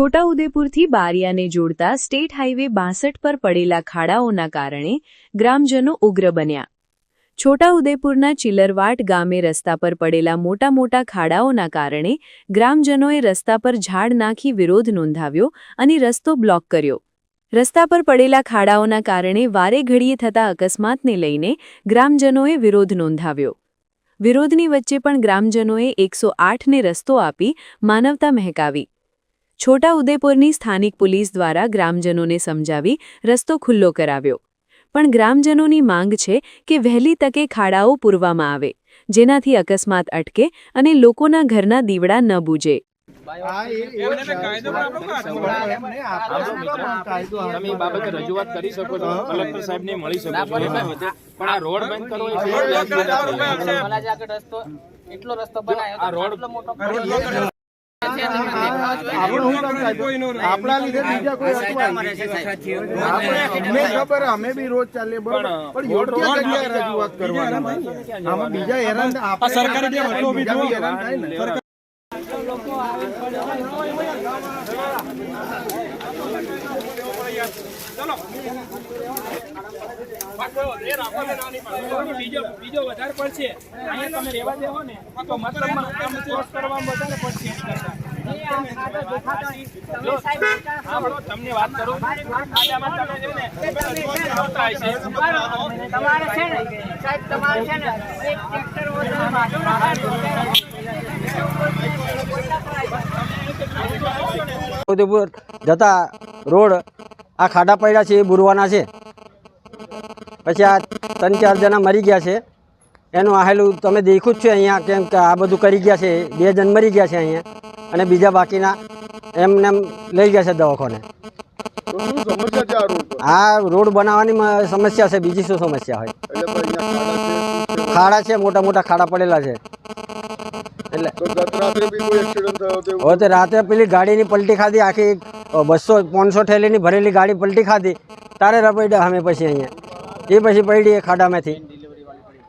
છોટાઉદેપુરથી બારિયાને જોડતા state highway બાસઠ પર પડેલા ખાડાઓના કારણે ગ્રામજનો ઉગ્ર બન્યા. છોટાઉદેપુરના ચિલરવાટ ગામે રસ્તા પર પડેલા મોટા મોટા ખાડાઓના કારણે ગ્રામજનોએ રસ્તા પર ઝાડ નાખી વિરોધ નોંધાવ્યો અને રસ્તો બ્લોક કર્યો. રસ્તા પર પડેલા ખાડાઓના કારણે વારે ઘડીએ થતા અકસ્માતને લઈને ગ્રામજનોએ વિરોધ નોંધાવ્યો. વિરોધની વચ્ચે પણ ગ્રામજનોએ એકસો આઠને રસ્તો આપી માનવતા મહેકાવી. છોટા ઉદેપુરની સ્થાનિક પોલીસ દ્વારા ગ્રામજનોને સમજાવી રસ્તો ખુલ્લો કરાવ્યો. પણ ગ્રામજનોની માંગ છે કે વહેલી તકે ખાડાઓ પૂરવામાં આવે જેનાથી અકસ્માત અટકે અને લોકોના ઘરના દીવડા ન બૂજે. તમે બાબતે રજૂઆત કરી શકો છો. કલેક્ટર મળી શકો છો. પણ આ રોડ બંધ એટલો રસ્તો બનાવ્યો મોટો આપણે લીધે બીજા કોઈ ખબર અમે બી રોજ ચાલીએ બરોબર? પણ યોગ્ય જગ્યાએ રજૂઆત કરવાની આમાં બીજા હેરાન આપણે. હેરાન થાય ને. બીજો બીજો વધારે પડશે. અહીંયા તમે રહેવા દેવો ને તો મતલબ કરવા વધારે પડશે. તમને વાત કરું જતા રોડ આ ખાડા પડ્યા છે, એ બુરવાના છે. પછી આ ત્રણ ચાર જણા મરી ગયા છે. એનું આહેલું તમે દેખ્યું જ છે અહીંયા કેમ કે આ બધું કરી ગયા છે. બે જણ મરી ગયા છે અહીંયા. અને બીજા બાકીના એમને એમ લઈ જશે દવાખાને. આ રોડ બનાવવાની સમસ્યા છે બીજી શું સમસ્યા હોય? ખાડા છે, મોટા મોટા ખાડા પડેલા છે. એટલે તો રાતે પેલી ગાડીની પલટી ખાધી આખી બસો પાંચસો થેલીની ભરેલી ગાડી પલટી ખાધી. તારે રપડ્યા અમે પછી અહીંયા. એ પછી પડી એ ખાડામાંથી.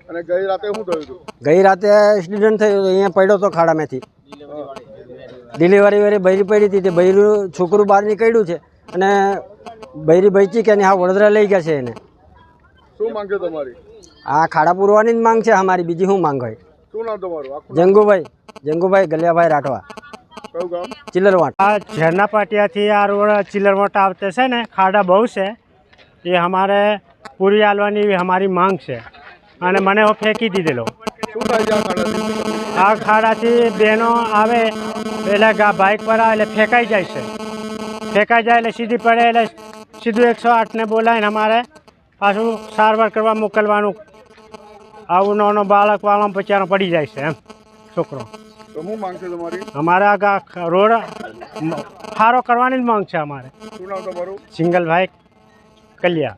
અને ગઈ રાતે શું થયું ગઈ રાતે એક્સિડન્ટ થયું અહીંયા પડ્યો તો ખાડામાંથી. ડિલિવરી વેરી બૈરી પડી હતી તે બૈરું છોકરું બહાર નીકળ્યું છે અને બૈરી બચી કે નહીં હા વડોદરા લઈ ગયા છે એને. શું માંગે તમારી? આ ખાડા પૂરવાની જ માંગ છે અમારી બીજી શું માંગ હોય? શું નામ તમારું? જંગુભાઈ જંગુભાઈ ગલિયાભાઈ રાઠવા. ચિલરવાટ ગામ? આ ઝરના પાટિયાથી આ રોડ ચિલરવાટ આવતે છે ને ખાડા બહુ છે. એ અમારે પૂરી આલવાની અમારી માંગ છે. અને મને ફેંકી દીધેલો. શું આ ખાડાથી બહેનો આવે એટલે ગા બાઇક પર આવે એટલે ફેંકાઈ જાય છે. ફેંકાઈ જાય એટલે સીધી પડે એટલે સીધું એકસો આઠને બોલાવીને અમારે પાછું સારવાર કરવા મોકલવાનું. આવું નાનો બાળક વાળા પચારો પડી જાય છે એમ છોકરો. અમારે આ રોડ સારો કરવાની જ માંગ છે અમારે. સિંગલ સિંગલભાઈ કલિયા.